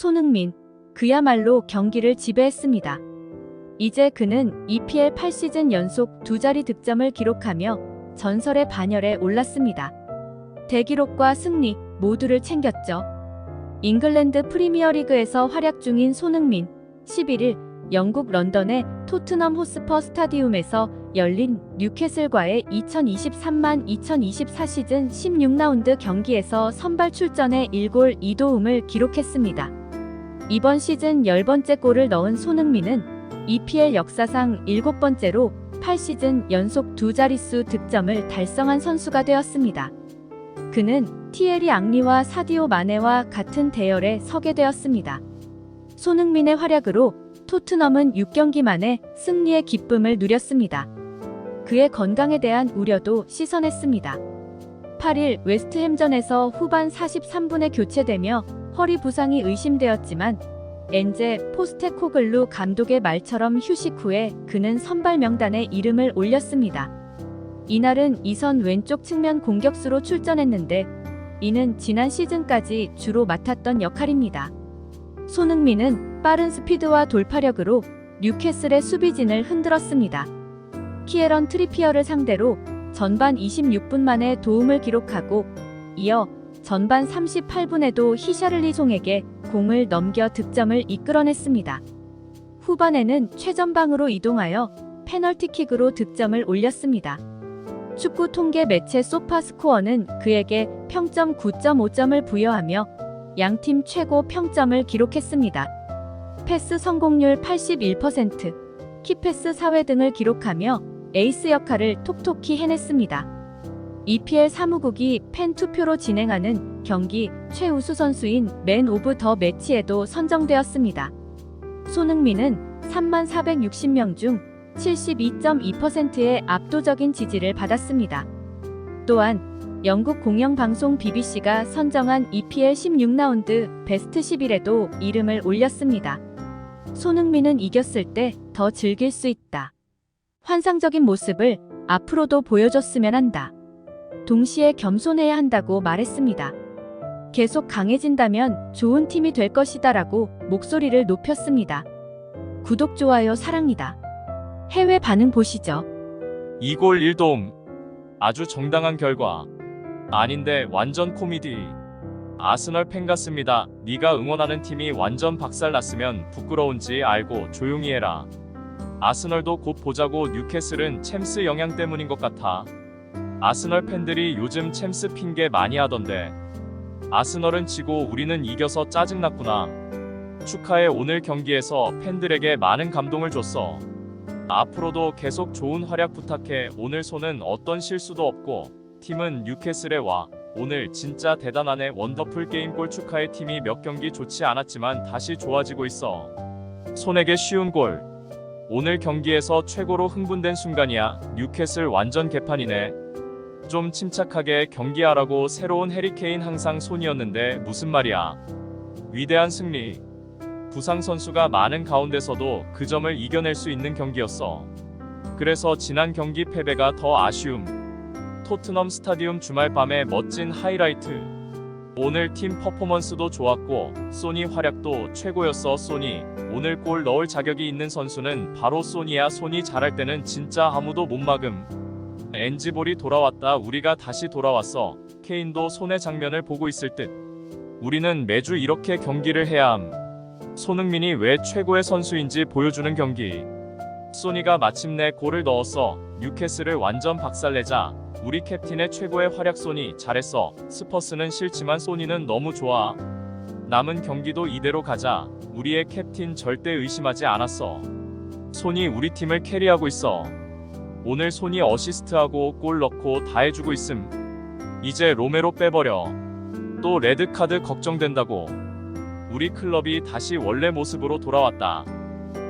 손흥민. 그야말로 경기를 지배했습니다. 이제 그는 EPL 8시즌 연속 두 자리 득점을 기록하며 전설의 반열에 올랐습니다. 대기록과 승리 모두를 챙겼죠. 잉글랜드 프리미어리그에서 활약 중인 손흥민 11일 영국 런던의 토트넘 호스퍼 스타디움에서 열린 뉴캐슬과의 2023만 2024 시즌 16라운드 경기에서 선발 출전해 1골 2도움을 기록했습니다. 이번 시즌 10번째 골을 넣은 손흥민은 EPL 역사상 7번째로 8시즌 연속 두 자릿수 득점을 달성한 선수가 되었습니다. 그는 티에리 앙리와 사디오 마네와 같은 대열에 서게 되었습니다. 손흥민의 활약으로 토트넘은 6경기 만에 승리의 기쁨을 누렸습니다. 그의 건강에 대한 우려도 씻어냈습니다. 8일 웨스트햄전에서 후반 43분에 교체되며 허리 부상이 의심되었지만 엔제 포스테코글루 감독의 말처럼 휴식 후에 그는 선발 명단에 이름을 올렸습니다. 이날은 이선 왼쪽 측면 공격수로 출전했는데 이는 지난 시즌까지 주로 맡았던 역할입니다. 손흥민은 빠른 스피드와 돌파력으로 뉴캐슬의 수비진을 흔들었습니다. 키에런 트리피어를 상대로 전반 26분 만에 도움을 기록하고 이어 전반 38분에도 히샤를리 송에게 공을 넘겨 득점을 이끌어냈습니다. 후반에는 최전방으로 이동하여 페널티킥으로 득점을 올렸습니다. 축구 통계 매체 소파스코어는 그에게 평점 9.5점을 부여하며 양팀 최고 평점을 기록했습니다. 패스 성공률 81%, 키패스 4회 등을 기록하며 에이스 역할을 톡톡히 해냈습니다. EPL 사무국이 팬 투표로 진행하는 경기 최우수 선수인 맨 오브 더 매치에도 선정되었습니다. 손흥민은 3만 460명 중 72.2%의 압도적인 지지를 받았습니다. 또한 영국 공영방송 BBC가 선정한 EPL 16라운드 베스트 11에도 이름을 올렸습니다. 손흥민은 이겼을 때 더 즐길 수 있다. 환상적인 모습을 앞으로도 보여줬으면 한다. 동시에 겸손해야 한다고 말했습니다. 계속 강해진다면 좋은 팀이 될 것이다 라고 목소리를 높였습니다. 구독, 좋아요, 사랑이다. 해외 반응 보시죠. 2골 1도움. 아주 정당한 결과. 아닌데 완전 코미디. 아스널 팬 같습니다. 네가 응원하는 팀이 완전 박살났으면 부끄러운지 알고 조용히 해라. 아스널도 곧 보자고 뉴캐슬은 챔스 영향 때문인 것 같아. 아스널 팬들이 요즘 챔스 핑계 많이 하던데. 아스널은 지고 우리는 이겨서 짜증났구나. 축하해 오늘 경기에서 팬들에게 많은 감동을 줬어. 앞으로도 계속 좋은 활약 부탁해. 오늘 손은 어떤 실수도 없고 팀은 뉴캐슬에 와. 오늘 진짜 대단하네. 원더풀 게임골 축하해. 팀이 몇 경기 좋지 않았지만 다시 좋아지고 있어. 손에게 쉬운 골. 오늘 경기에서 최고로 흥분된 순간이야. 뉴캐슬 완전 개판이네. 좀 침착하게 경기하라고 새로운 해리케인 항상 손이었는데 무슨 말이야. 위대한 승리. 부상 선수가 많은 가운데서도 그 점을 이겨낼 수 있는 경기였어. 그래서 지난 경기 패배가 더 아쉬움. 토트넘 스타디움 주말 밤의 멋진 하이라이트. 오늘 팀 퍼포먼스도 좋았고 소니 활약도 최고였어 소니. 오늘 골 넣을 자격이 있는 선수는 바로 소니야. 소니 잘할 때는 진짜 아무도 못 막음. 엔지볼이 돌아왔다. 우리가 다시 돌아왔어. 케인도 손의 장면을 보고 있을 듯. 우리는 매주 이렇게 경기를 해야 함. 손흥민이 왜 최고의 선수인지 보여주는 경기. 소니가 마침내 골을 넣었어. 뉴캐슬을 완전 박살내자. 우리 캡틴의 최고의 활약 소니 잘했어. 스퍼스는 싫지만 소니는 너무 좋아. 남은 경기도 이대로 가자. 우리의 캡틴 절대 의심하지 않았어. 소니 우리 팀을 캐리하고 있어. 오늘 손이 어시스트하고 골 넣고 다 해주고 있음. 이제 로메로 빼버려. 또 레드카드 걱정된다고. 우리 클럽이 다시 원래 모습으로 돌아왔다.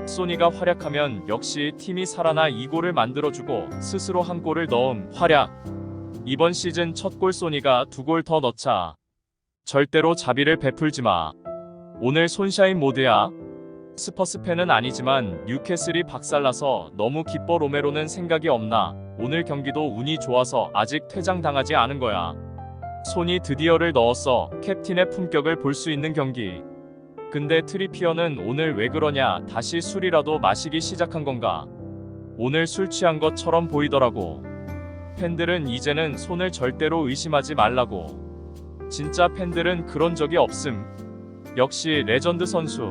소니가 활약하면 역시 팀이 살아나 이 골을 만들어주고 스스로 한 골을 넣음 활약. 이번 시즌 첫 골 소니가 두 골 더 넣자. 절대로 자비를 베풀지 마. 오늘 손샤인 모드야. 스퍼스 팬은 아니지만 뉴캐슬이 박살나서 너무 기뻐 로메로는 생각이 없나. 오늘 경기도 운이 좋아서 아직 퇴장당하지 않은 거야. 손이 드디어를 넣었어. 캡틴의 품격을 볼 수 있는 경기. 근데 트리피어는 오늘 왜 그러냐 다시 술이라도 마시기 시작한 건가? 오늘 술 취한 것처럼 보이더라고. 팬들은 이제는 손을 절대로 의심하지 말라고. 진짜 팬들은 그런 적이 없음. 역시 레전드 선수.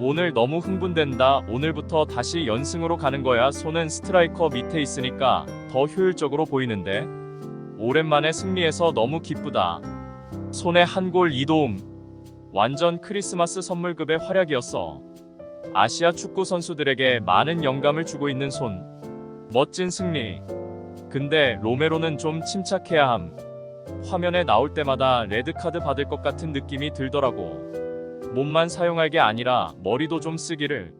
오늘 너무 흥분된다. 오늘부터 다시 연승으로 가는 거야. 손은 스트라이커 밑에 있으니까 더 효율적으로 보이는데. 오랜만에 승리해서 너무 기쁘다. 손에 한 골 2도움. 완전 크리스마스 선물급의 활약이었어. 아시아 축구 선수들에게 많은 영감을 주고 있는 손. 멋진 승리. 근데 로메로는 좀 침착해야 함. 화면에 나올 때마다 레드카드 받을 것 같은 느낌이 들더라고. 몸만 사용할 게 아니라 머리도 좀 쓰기를.